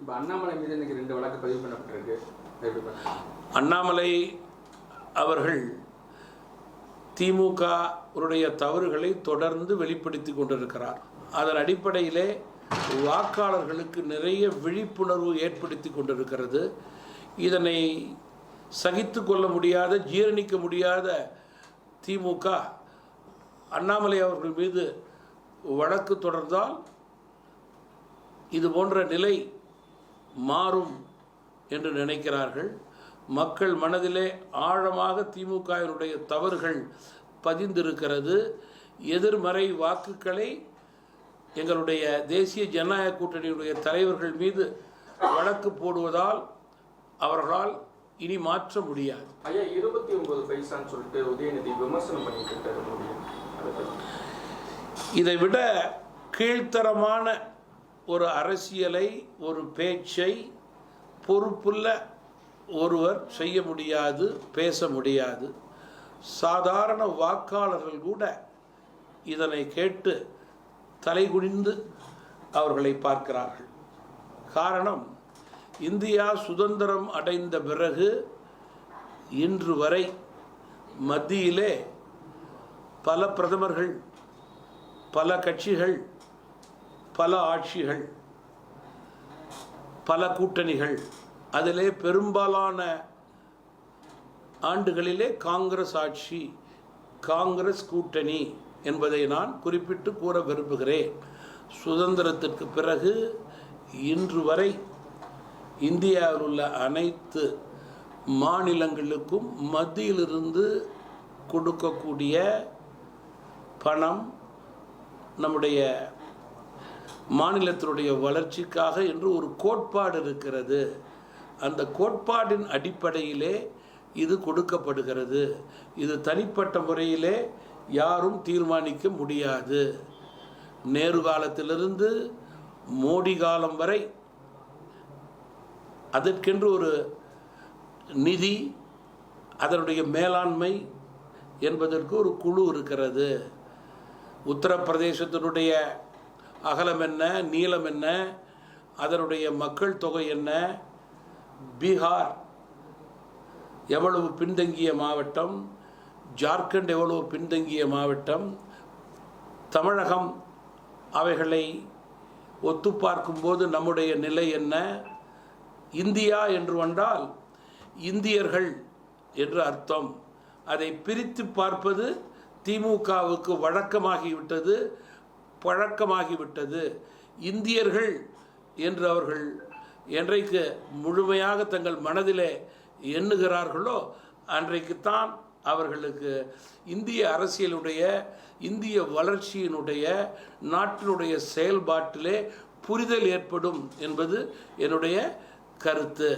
இப்போ அண்ணாமலை மீது இன்னைக்கு ரெண்டு வழக்கு பதிவு பண்ணப்பட்டிருக்கு. அண்ணாமலை அவர்கள் திமுக உடைய தவறுகளை தொடர்ந்து வெளிப்படுத்தி கொண்டிருக்கிறார். அதன் அடிப்படையிலே வாக்காளர்களுக்கு நிறைய விழிப்புணர்வு ஏற்படுத்தி கொண்டிருக்கிறது. இதனை சகித்து கொள்ள முடியாத ஜீரணிக்க முடியாத திமுக அண்ணாமலை அவர்கள் மீது வழக்கு தொடர்ந்தால் இது போன்ற நிலை மாறும் என்று நினைக்கிறார்கள். மக்கள் மனதிலே ஆழமாக திமுகவினுடைய தவறுகள் பதிந்திருக்கிறது. எதிர்மறை வாக்குகளை எங்களுடைய தேசிய ஜனநாயக கூட்டணியுடைய தலைவர்கள் மீது வழக்கு போடுவதால் அவர்களால் இனி மாற்ற முடியாது. ஐயா இருபத்தி ஒன்பது பைசான்னு சொல்லிட்டு உதயநிதி விமர்சனம் பண்ணிட்டு இருக்காரு. இதை விட கீழ்த்தரமான ஒரு அரசியலை ஒரு பேச்சை பொறுப்புள்ள ஒருவர் செய்ய முடியாது பேச முடியாது. சாதாரண வாக்காளர்கள் கூட இதனை கேட்டு தலைகுனிந்து அவர்களை பார்க்கிறார்கள். காரணம் இந்தியா சுதந்திரம் அடைந்த பிறகு இன்று வரை மத்தியிலே பல பிரதமர்கள் பல கட்சிகள் பல ஆட்சிகள் பல கூட்டணிகள் அதிலே பெரும்பாலான ஆண்டுகளிலே காங்கிரஸ் ஆட்சி காங்கிரஸ் கூட்டணி என்பதை நான் குறிப்பிட்டு கூற விரும்புகிறேன். சுதந்திரத்திற்கு பிறகு இன்று வரை இந்தியாவில் உள்ள அனைத்து மாநிலங்களுக்கும் மத்தியிலிருந்து கொடுக்கக்கூடிய பணம் நம்முடைய மாநிலத்தினுடைய வளர்ச்சிக்காக என்று ஒரு கோட்பாடு இருக்கிறது. அந்த கோட்பாடின் அடிப்படையிலே இது கொடுக்கப்படுகிறது. இது தனிப்பட்ட முறையிலே யாரும் தீர்மானிக்க முடியாது. நேரு காலத்திலிருந்து மோடி காலம் வரை அதற்கென்று ஒரு நிதி அதனுடைய மேலாண்மை என்பதற்கு ஒரு குழு இருக்கிறது. உத்தரப்பிரதேசத்தினுடைய அகலம் என்ன நீளம் என்ன அதனுடைய மக்கள் தொகை என்ன பீகார் எவ்வளவு பின்தங்கிய மாவட்டம் ஜார்க்கண்ட் எவ்வளவு பின்தங்கிய மாவட்டம் தமிழகம் அவைகளை ஒத்து பார்க்கும்போது நம்முடைய நிலை என்ன இந்தியா என்று வந்தால் இந்தியர்கள் என்று அர்த்தம். அதை பிரித்து பார்ப்பது திமுகவுக்கு வழக்கமாகிவிட்டது. பழக்கமாகிவிட்டது. இந்தியர்கள் என்று அவர்கள் என்றைக்கு முழுமையாக தங்கள் மனதிலே எண்ணுகிறார்களோ அன்றைக்குத்தான் அவர்களுக்கு இந்திய அரசியலுடைய இந்திய வளர்ச்சியினுடைய நாட்டினுடைய செயல்பாட்டிலே புரிதல் ஏற்படும் என்பது என்னுடைய கருத்து.